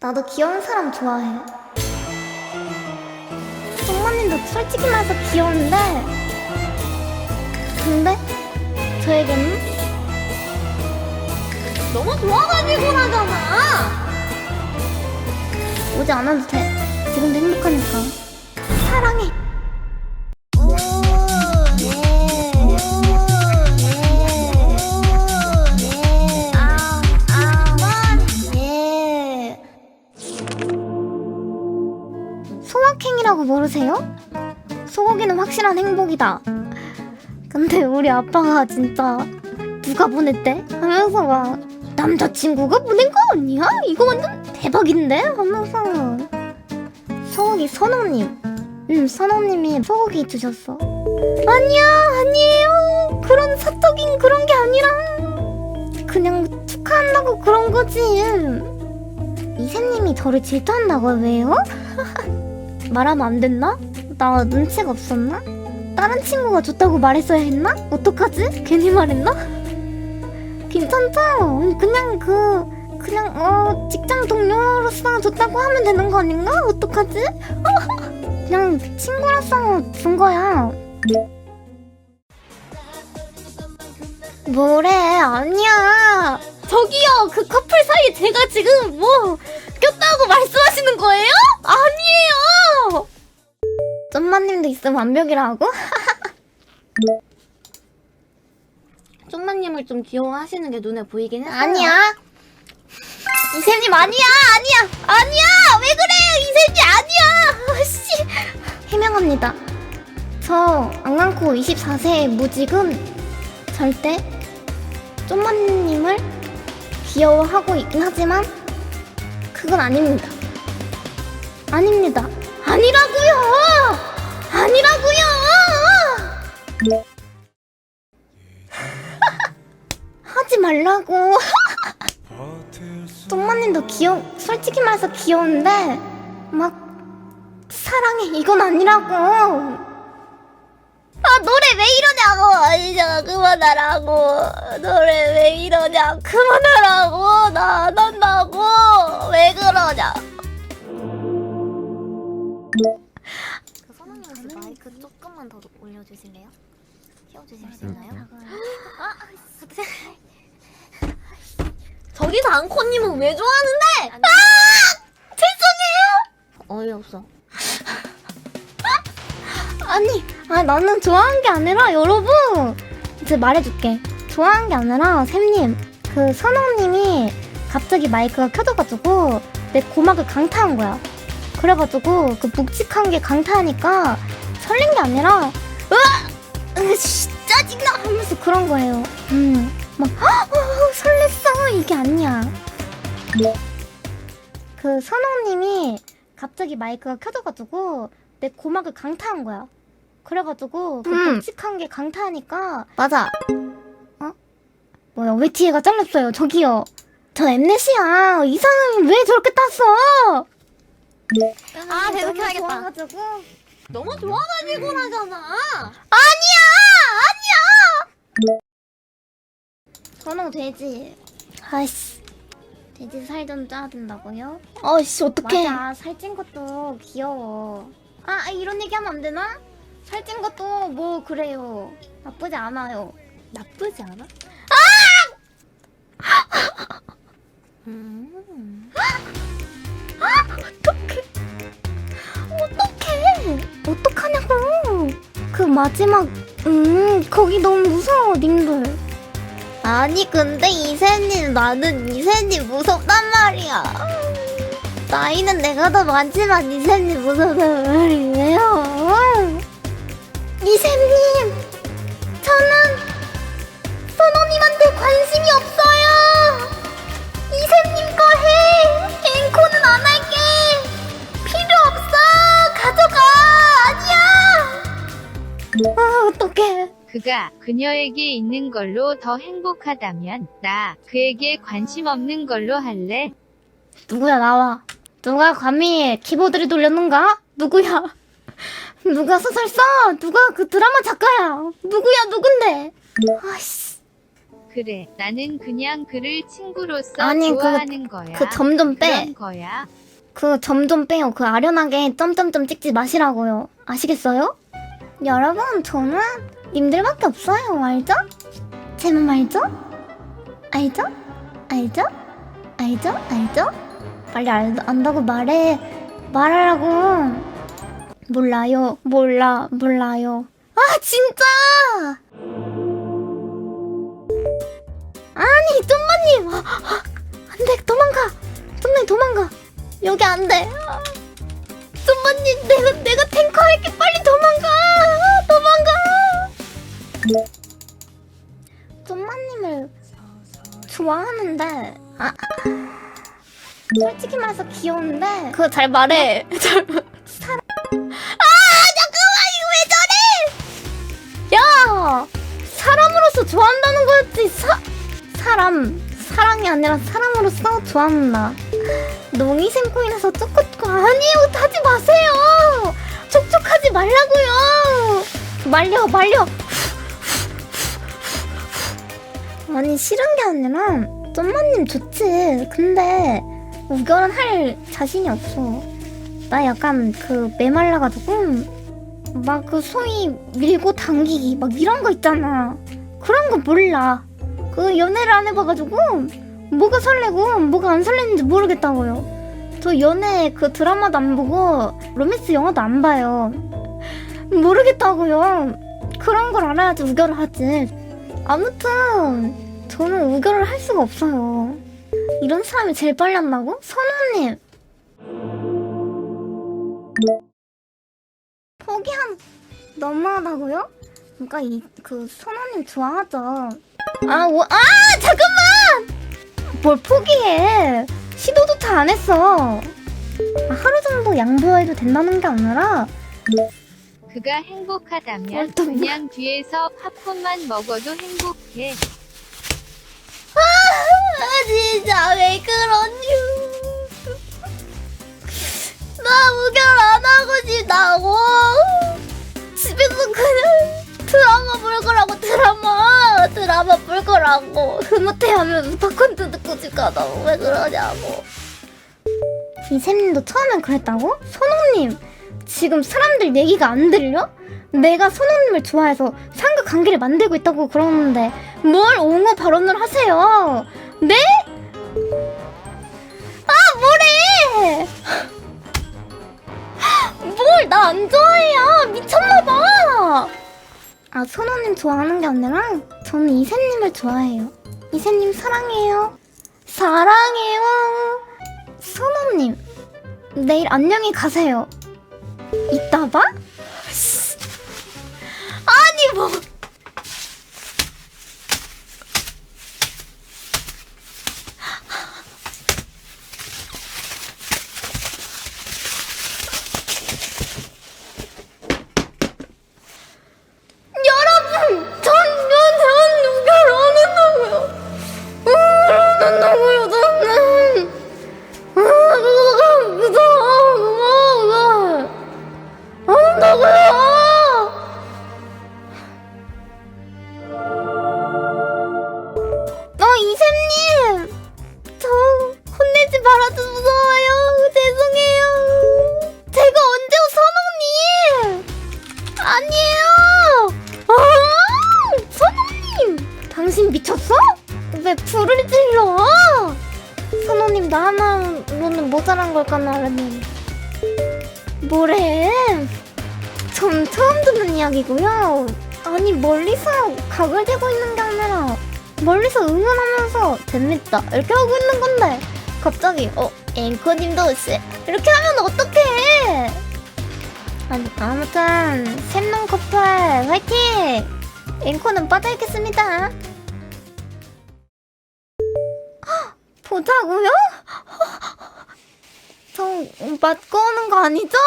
나도 귀여운 사람 좋아해. 정만님도 솔직히 말해서 귀여운데, 근데 저에게는 너무 좋아가지고 나잖아. 오지 않아도 돼. 지금도 행복하니까. 모르세요? 소고기는 확실한 행복이다. 근데 우리 아빠가 진짜 누가 보냈대? 하면서 막 남자친구가 보낸 거 아니야? 이거 완전 대박인데? 하면서 소고기 선호님 응 선호님이 소고기 주셨어 아니야 아니에요 그런 사적인 그런 게 아니라 그냥 축하한다고 그런 거지 이샘님이 저를 질투한다고 왜요? 말하면 안 됐나? 나 눈치가 없었나? 다른 친구가 줬다고 말했어야 했나? 어떡하지? 괜히 말했나? 괜찮죠? 그냥 그 그냥 어 직장 동료로서 줬다고 하면 되는 거 아닌가? 어떡하지? 그냥 친구로서 준 거야. 뭐래? 아니야. 저기요, 그 커플 사이에 제가 지금 뭐 꼈다고 말씀 쫀마님도 있으면 완벽이라고? 쪽마님을 좀 귀여워하시는 게 눈에 보이긴 했어요. 아니야. 이샘님 아니야, 아니야, 아니야. 왜 그래? 이샘님 아니야. 아씨. 해명합니다. 저 안강코 24세 무직은 절대 쫀마님을 귀여워하고 있긴 하지만 그건 아닙니다. 아닙니다. 아니라고요. 아니라고요. 하지 말라고. 똥마님도 귀여, 솔직히 말해서 귀여운데 막 사랑해. 이건 아니라고. 아 노래 왜 이러냐고! 아니잖아 그만하라고. 노래 왜 이러냐. 그만하라고! 나 안 한다고! 왜 그러냐 그 선생님 마이크 조금만 더 올려 주실래요? 키워 주실 수 있나요? 아, 저기서 앙코님은 왜 좋아하는데? 죄송해요 어이없어. 아니, 아 나는 좋아한 게 아니라 여러분 이제 말해줄게. 좋아한 게 아니라 샘님 그 선호님이 갑자기 마이크가 켜져가지고 내 고막을 강타한 거야. 그래가지고 그 묵직한 게 강타하니까 설렌 게 아니라 으아, 으, 씨, 짜증나 하면서 그런 거예요. 음, 막 어, 설렜어 이게 아니야. 그 선호님이 갑자기 마이크가 켜져가지고 내 고막을 강타한 거야. 그래가지고 그 음. 묵직한 게 강타하니까 맞아. 어? 뭐야 왜 뒤에가 잘렸어요? 저기요. 저 엠넷이야. 이상형이 왜 저렇게 땄어? 아, 계속 해야겠다. 좋아가지고. 너무 좋아가지고 나잖아. 아니야 아니야. 전호 돼지. 아이씨. 돼지 살 좀 짜야 된다고요? 아이씨 어떡해. 맞아 살찐 것도 귀여워. 아 아, 이런 얘기 하면 안 되나? 살찐 것도 뭐 그래요. 나쁘지 않아요. 나쁘지 않아? 음. 마지막 음 거기 너무 무서워 님들. 아니 근데 이세님 나는 이세님 무섭단 말이야. 나이는 내가 더 많지만 이세님 무섭단 말이에요. 이세님 저는 선호님한테 관심이 없어요. 이세님 거 해. 앵코는 안 할게. 필요 아 어떡해. 그가 그녀에게 있는 걸로 더 행복하다면 나 그에게 관심 없는 걸로 할래. 누구야 나와 누가 감히 키보드를 돌렸는가? 누구야 누가 소설 써? 누가 그 드라마 작가야? 누구야 누군데? 아씨 그래, 나는 그냥 그를 친구로서 아니, 그거- 좋아하는 거야. 그 점 좀 빼. 그런 거야. 그 점 좀 빼요. 그 아련하게 점점점 찍지 마시라고요. 아시겠어요? 여러분, 저는 님들밖에 없어요. 알죠? 제맘 알죠? 알죠? 알죠? 알죠? 알죠? 빨리 알, 안다고 말해. 말하라고. 몰라요. 몰라. 몰라요. 아, 진짜! 아니, 쫀마님! 아, 아, 안 돼, 도망가! 쫀마님, 도망가! 여기 안 돼. 좀만님 내가 내가 탱커 할게 빨리. 도망가. 좀만님을 좋아하는데 아 솔직히 말해서 귀여운데 그거 잘 말해. 잘 말- 사람 아 잠깐만 이거 왜 저래? 야! 사람으로서 좋아한다는 거였지. 사 사람. 사랑이 아니라 사람으로서 좋아한다. 농이샘 코인에서 쪼꼬쪼꼬 아니에요 하지 마세요. 촉촉하지 말라고요. 말려 말려 아니 싫은 게 아니라 쫀마님 좋지 근데 우결은 할 자신이 없어 나 약간 그 메말라가지고 막 그 소위 밀고 당기기 막 이런 거 있잖아 그런 거 몰라 그 연애를 안 해봐가지고 뭐가 설레고 뭐가 안 설레는지 모르겠다고요. 저 연애 그 드라마도 안 보고 로맨스 영화도 안 봐요. 모르겠다고요. 그런 걸 알아야지 우결을 하지. 아무튼 저는 우결을 할 수가 없어요. 이런 사람이 제일 빨리 한다고? 선우님. 포기한 너무하다고요? 그러니까 이 그 선우님 좋아하죠. 아, 오, 아 잠깐만. 뭘 포기해? 시도도 다안 했어. 아, 하루 정도 양보해도 된다는 게 아니라 그가 행복하다면 그냥 뒤에서 팝콘만 먹어도 행복해. 아 진짜 왜 그러니? 나 우결 안 하고 싶다고. 집에서 그냥 드라마 볼 거라고 드라마 드라마 볼 거라고 흐뭇해 하면서 팝콘 뜯고 집 가다고 왜 그러냐고. 이샘님도 처음엔 그랬다고? 선호님 지금 사람들 얘기가 안 들려? 내가 선호님을 좋아해서 상극 관계를 만들고 있다고 그러는데 뭘 옹호 발언을 하세요? 네? 아 뭐래? 뭘 나 안 좋아해요? 미쳤나봐. 아 선호님 좋아하는 게 아니라 저는 이샘님을 좋아해요. 이샘님 사랑해요. 사랑해요. 선호님 내일 안녕히 가세요. 이따 봐? 아니 뭐. 모자란 걸까 나라니 뭐래? 전 처음 듣는 이야기고요. 아니 멀리서 각을 대고 있는 게 아니라 멀리서 응원하면서 재밌다 이렇게 하고 있는 건데 갑자기 어 앵커님도 오시 이렇게 하면 어떡해? 아니, 아무튼 샘농 커플 화이팅! 앵커는 빠져있겠습니다. 헉, 보자고요? 저 맞고 오는 거 아니죠?